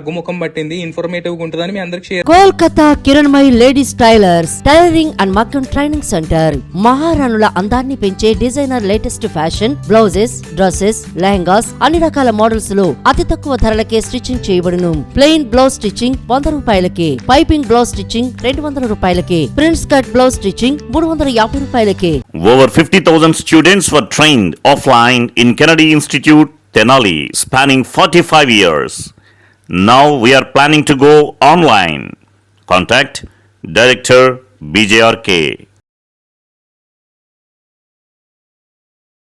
తగ్గుముఖం పట్టింది. ఇన్ఫర్మేటివ్గా ఉంటుందని మీ అందరికి share Kolkata Kiranmay ladies tailors tailoring and మగ్గం ట్రైనింగ్ సెంటర్. మహారాణుల అందాన్ని పెంచే designer latest fashion blouses dresses lehengas అన్ని రకాల మోడల్స్లో అతి తక్కువ ధరలకే స్టిచ్చింగ్ చేయబడును. ప్లెయిన్ బ్లౌజ్ స్టిచ్చింగ్ వంద రూపాయలకే పైపింగ్ బ్లౌజ్ స్టిచ్చింగ్ రెండు వందల రూపాయలకే ప్రిన్స్ కట్ బ్లౌజ్ స్టిచ్చింగ్ మూడు వందల యాభై రూపాయలకే. Over 50,000 students were trained offline in Kennedy Institute, Tenali, spanning 45 years. Now we are planning to go online. Contact Director BJRK.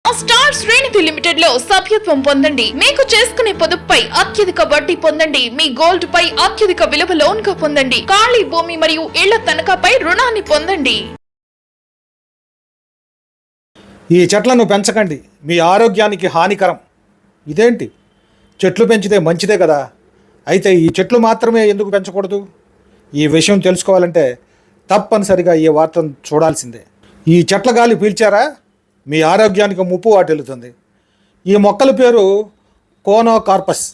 Star Shrenidhi లిమిటెడ్లో సభ్యత్వం పొందండి. మీకు చేసుకునే పొదుపుపై అత్యధిక వడ్డీ పొందండి. మీ గోల్డ్ పై అత్యధిక విలువ లోన్గా పొందండి. ఖాళీ భూమి మరియు ఇళ్ళ తనఖాపై రుణాన్ని పొందండి. ఈ చెట్లను పెంచకండి. మీ ఆరోగ్యానికి హానికరం. ఇదేంటి? చెట్లు పెంచితే మంచిదే కదా? అయితే ఈ చెట్లు మాత్రమే ఎందుకు పెంచకూడదు? ఈ విషయం తెలుసుకోవాలంటే తప్పనిసరిగా ఈ వార్తను చూడాల్సిందే. ఈ చెట్ల గాలి పీల్చారా? మీ ఆరోగ్యానికి ముప్పు వాటిల్లుతుంది. ఈ మొక్కల పేరు కోనోకార్పస్.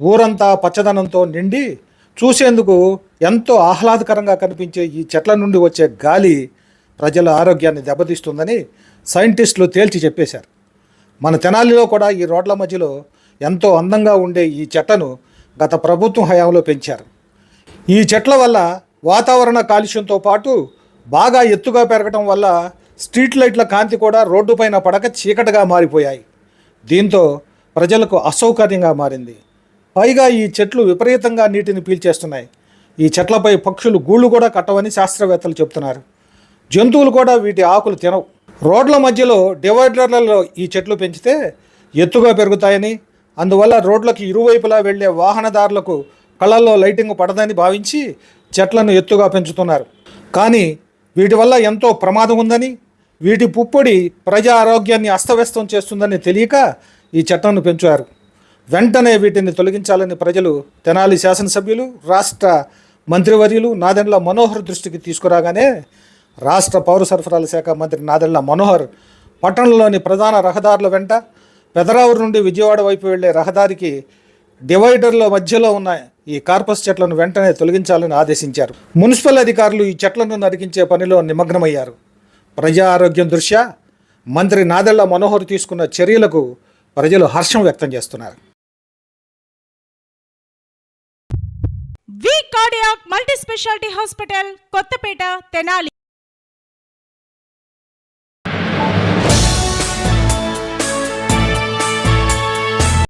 ఊరంతా పచ్చదనంతో నిండి చూసేందుకు ఎంతో ఆహ్లాదకరంగా కనిపించే ఈ చెట్ల నుండి వచ్చే గాలి ప్రజల ఆరోగ్యాన్ని దెబ్బతీస్తుందని సైంటిస్టులు తేల్చి చెప్పేశారు. మన తెనాలిలో కూడా ఈ రోడ్ల మధ్యలో ఎంతో అందంగా ఉండే ఈ చెట్లను గత ప్రభుత్వం హయాంలో పెంచారు. ఈ చెట్ల వల్ల వాతావరణ కాలుష్యంతో పాటు బాగా ఎత్తుగా పెరగడం వల్ల స్ట్రీట్ లైట్ల కాంతి కూడా రోడ్డుపైన పడక చీకటిగా మారిపోయాయి. దీంతో ప్రజలకు అసౌకర్యంగా మారింది. పైగా ఈ చెట్లు విపరీతంగా నీటిని పీల్చేస్తున్నాయి. ఈ చెట్లపై పక్షులు గూళ్ళు కూడా కట్టవని శాస్త్రవేత్తలు చెబుతున్నారు. జంతువులు కూడా వీటి ఆకులు తినవు. రోడ్ల మధ్యలో డివైడర్లలో ఈ చెట్లు పెంచితే ఎత్తుగా పెరుగుతాయని అందువల్ల రోడ్లకు ఇరువైపులా వెళ్ళే వాహనదారులకు కళ్ళల్లో లైటింగ్ పడదని భావించి చెట్లను ఎత్తుగా పెంచుతున్నారు. కానీ వీటి వల్ల ఎంతో ప్రమాదం ఉందని వీటి పుప్పొడి ప్రజా ఆరోగ్యాన్ని అస్తవ్యస్తం చేస్తుందని తెలియక ఈ చెట్లను పెంచారు. వెంటనే వీటిని తొలగించాలని ప్రజలు తెనాలి శాసనసభ్యులు రాష్ట్ర మంత్రివర్యులు నాదెండ్ల మనోహర్ దృష్టికి తీసుకురాగానే రాష్ట్ర పౌర సరఫరాల శాఖ మంత్రి నాదెండ్ల మనోహర్ పట్టణంలోని ప్రధాన రహదారుల వెంట పెదరావూరు నుండి విజయవాడ వైపు వెళ్ళే రహదారికి డివైడర్ల మధ్యలో ఉన్న ఈ కార్పస్ చెట్లను వెంటనే తొలగించాలని ఆదేశించారు. మున్సిపల్ అధికారులు ఈ చెట్లను నరికించే పనిలో నిమగ్నమయ్యారు. ప్రజా ఆరోగ్యం దృష్ట్యా మంత్రి నాదెళ్ళ మనోహర్ తీసుకున్న చర్యలకు ప్రజలు హర్షం వ్యక్తం చేస్తున్నారు. V cardiac multi speciality hospital Kothapeta Tenali.